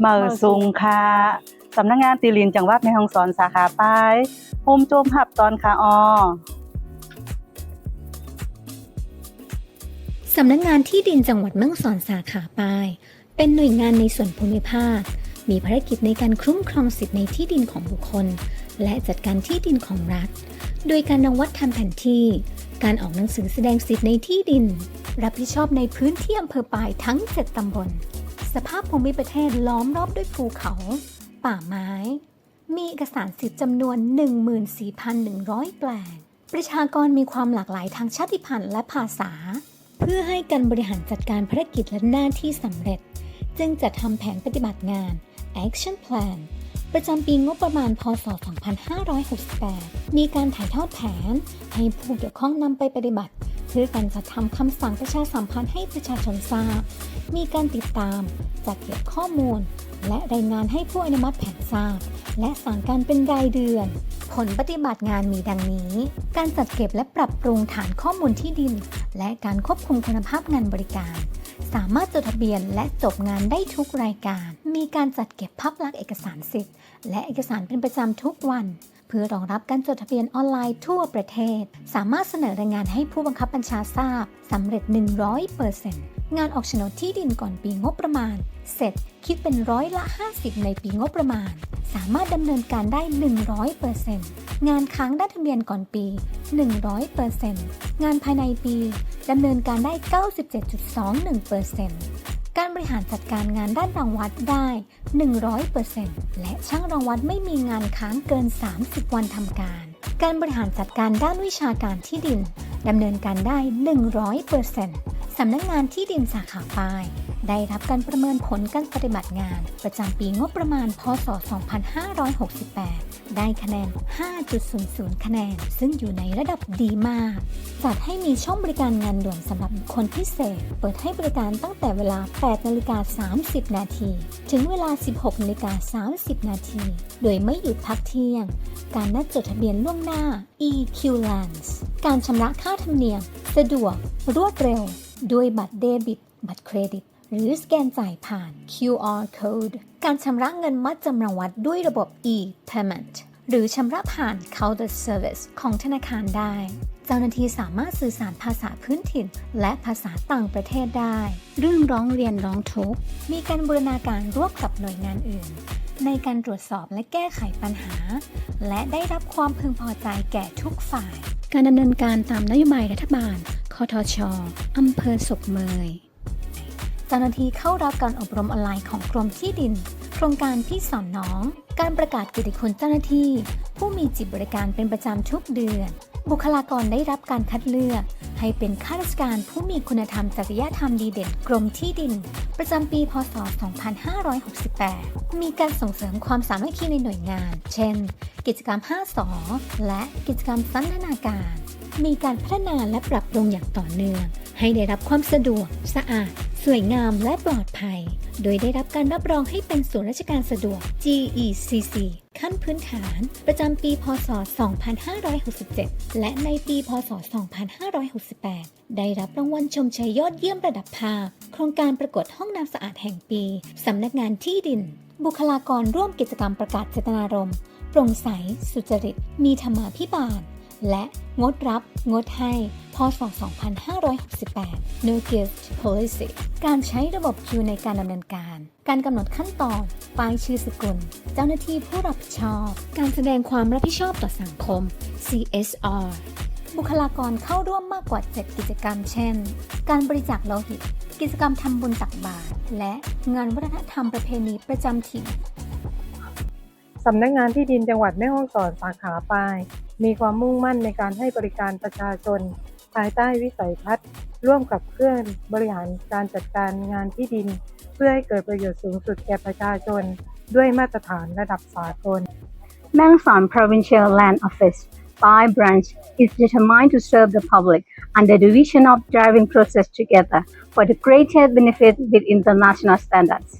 เมาซุงค่ะสำนักงานตีลินจังหวัดแม่ฮ่องสอนสาขาปายโฮมโจมหับตอนค่ะออสำนักงานที่ดินจังหวัดแม่ฮ่องสอนสาขาปาย เป็นหน่วยงานในส่วนภูมิภาค มีภารกิจในการคุ้มครองสิทธิในที่ดินของบุคคล และจัดการที่ดินของรัฐ โดยการนำวัดทำแผนที่ การออกหนังสือแสดงสิทธิในที่ดิน รับผิดชอบในพื้นที่อำเภอปายทั้ง 7ตำบล สภาพภูมิประเทศล้อมรอบด้วยภูเขา ป่าไม้ มีเอกสารสิทธิ์จำนวน 14,100 แปลง ประชากรมีความหลากหลายทางชาติพันธุ์และภาษา เพื่อให้การบริหารจัดการภารกิจและหน้าที่สำเร็จ จึงจัดทำแผนปฏิบัติงาน Action Plan ประจำปีงบประมาณพศ 2568 มีการถ่ายทอดแผน ให้ผู้เกี่ยวข้องนำไปปฏิบัติ เพื่อการจัดทำคำสั่งประชาสัมพันธ์ให้ประชาชนทราบ มีการติดตาม จัดเก็บข้อมูล และรายงานให้ผู้อนุมัติแผนทราบ และสั่งการเป็นรายเดือน ผลปฏิบัติงานมีดังนี้ การจัดเก็บและปรับปรุงฐานข้อมูลที่ดิน และการควบคุมคุณภาพงานบริการ สามารถจดทะเบียนและจบงานได้ทุกรายการ มีการจัดเก็บภาพลักษณ์เอกสารสิทธิ์ และเอกสารเป็นประจำทุกวัน เพื่อรองรับการจดทะเบียนออนไลน์ทั่วประเทศ สามารถเสนอรายงานให้ผู้บังคับบัญชาทราบสำเร็จ 100%งานออกโฉนดที่ดินก่อนปีงบประมาณ เสร็จคิดเป็นร้อยละ 50 ในปีงบประมาณ สามารถดำเนินการได้ 100%งานค้างด้านทะเบียนก่อนปี 100%งานภายในปีดำเนินการได้ 97.21% การบริหารจัดการงานด้านรังวัดได้ 100%และช่างรังวัดไม่มีงานค้างเกิน 30 วันทำการ การบริหารจัดการด้านวิชาการที่ดินดำเนินการได้ 100%สำนักงานที่ดินสาขาปาย ได้รับการประเมินผลการปฏิบัติงาน ประจำปีงบประมาณ พศ 2568 ได้คะแนน 5.00 คะแนน ซึ่งอยู่ในระดับดีมาก จัดให้มีช่องบริการงานด่วนสำหรับคคลพิเศษ เปิดให้บริการตั้งแต่เวลา 8นาฬิกา30 นาที ถึงเวลา 16นาฬิกา30 นาที โดยไม่หยุดพักเที่ยง การนัดจดทะเบียนล่วงหน้า EQ Lands การชำระค่าธรรมเนียม สะดวก รวดเร็ว ด้วยบัตรเดบิต บัตรเครดิต หรือสแกนจ่ายผ่าน QR code การชำระเงินมัดจำรางวัดด้วยระบบ e-payment หรือชำระผ่าน counter service ของธนาคารได้ เจ้าหน้าที่สามารถสื่อสารภาษาพื้นถิ่น และภาษาต่างประเทศได้ เรื่องร้องเรียนร้องทุกข์มีการบูรณาการร่วมกับหน่วยงานอื่น ในการตรวจสอบและแก้ไขปัญหา และได้รับความพึงพอใจแก่ทุกฝ่าย การดำเนินการตามนโยบายรัฐบาล คทช อำเภอศพเมย เจ้าหน้าที่เข้ารับการอบรมออนไลน์ของกรมที่ดิน โครงการพี่สอนน้อง การประกาศกิตติคุณเจ้าหน้าที่ ผู้มีจิตบริการเป็นประจำทุกเดือน บุคลากรได้รับการคัดเลือก ให้เป็นข้าราชการผู้มีคุณธรรมจริยธรรมดีเด่นกรมที่ดิน ประจำปี พศ 2568 มีการส่งเสริมความสามัคคีในหน่วยงาน เช่น กิจกรรม 5สอและกิจกรรมสันทนาการ มีการพัฒนาและปรับปรุงอย่างต่อเนื่อง ให้ได้รับความสะดวก สะอาด สวยงามและปลอดภัย โดยได้รับการรับรองให้เป็นศูนย์ราชการสะดวก GECC ขั้นพื้นฐานประจำปี พศ 2567 และในปี พศ 2568 ได้รับรางวัลชมเชยยอดเยี่ยมระดับภาค โครงการประกวดห้องน้ำสะอาดแห่งปี สำนักงานที่ดิน บุคลากรร่วมกิจกรรมประกาศเจตนารมณ์โปร่งใส สุจริต มีธรรมาภิบาล และงดรับ งดให้ พศ 2568 No Gift Policy การใช้ระบบคิวในการดำเนินการ การกำหนดขั้นตอน ป้ายชื่อสกุล เจ้าหน้าที่ผู้รับผิดชอบ การแสดงความรับผิดชอบต่อสังคม CSR บุคลากรเข้าร่วมมากกว่า 7 กิจกรรม เช่น การบริจาคโลหิต กิจกรรมทำบุญตักบาตร และงานวัฒนธรรมประเพณีประจำถิ่นสำนักงานที่ดินจังหวัดแม่ฮ่องสอนสาขาปาย มีความมุ่งมั่นในการให้บริการประชาชน ภายใต้วิสัยทัศน์ ร่วมกับเคลื่อนบริหารการจัดการงานที่ดิน เพื่อให้เกิดประโยชน์สูงสุดแก่ประชาชน ด้วยมาตรฐานระดับสากล Mangsan Provincial Land Office, Pai branch, is determined to serve the public and the division of driving process together for the greater benefit with international standards.